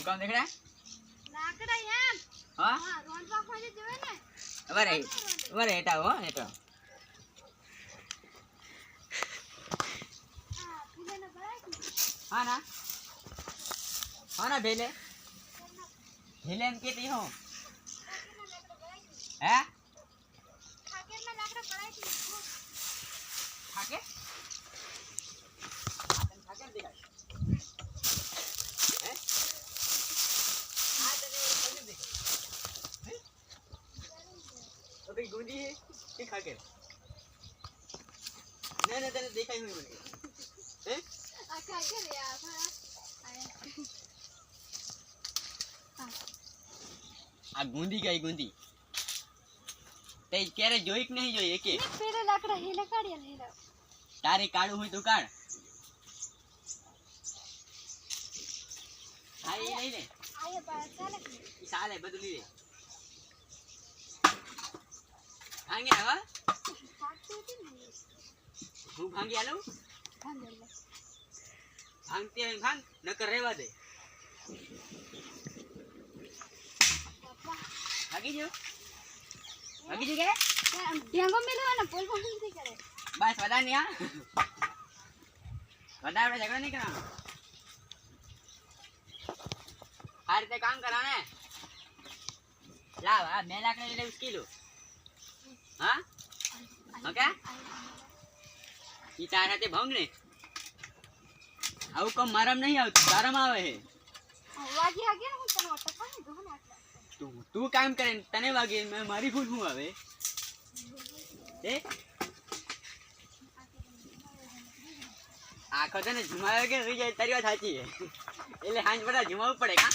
કામ દેખડા લાકડા એમ. હા? હા રોંદવા ખોલી દેવે ને. વરે વરે એટા હો હા ના. હા ના. ભેલે. ભેલે એમ કેતી હું. હે? લાકડા થાકે દેખાય હે આ તને કયું દેખાય હે તો કઈ ગુંડી હે કે ખાકે ના ના તને દેખાય હું મને હે આ ખાકે રે આ ભરા આ ગુંદી કઈ ગુંદી. તે ક્યારે જોઈ કે નહીં જોઈ એકે? ને પેલા લાકડા હેલે કાઢ્યા હેલે. તારે કાઢું હોય તો કાઢ. હા એ લઈ લે. આયે બા ચાલે. કે ઈ ચાલે બધું લઈ લે. ભાંગી આવ ને હું ભાંગી આલું? ભાંગતી ને ભાંગ નકર રહેવા દે. ભાગી જો ભાગી જો કે? ઢેંગો મેલો ને પોલ પોલ કરે બસ, વધારે નહીં, હા? વધારે આપણે ઝઘડો નહીં કરવાનો. આ રીતે કામ કરો લાવ, આ મેં લાકડી લઈ લેવું કિલો હા? ઓકે? ઈ તારા ભંગ ને આવું કમ મારામ નહીં આવતું તારામ આવે છે વાગી આગે હું તને ઓટો પાણી દઉં ને તું તું કામ કરે તને વાગે મેં મારી ભૂલ શું આવે? એ આખો તને જુમાવે કે સુઈ જાય તારી વાત સાચી એટલે હાંજ બધા જુમાવવું પડે કા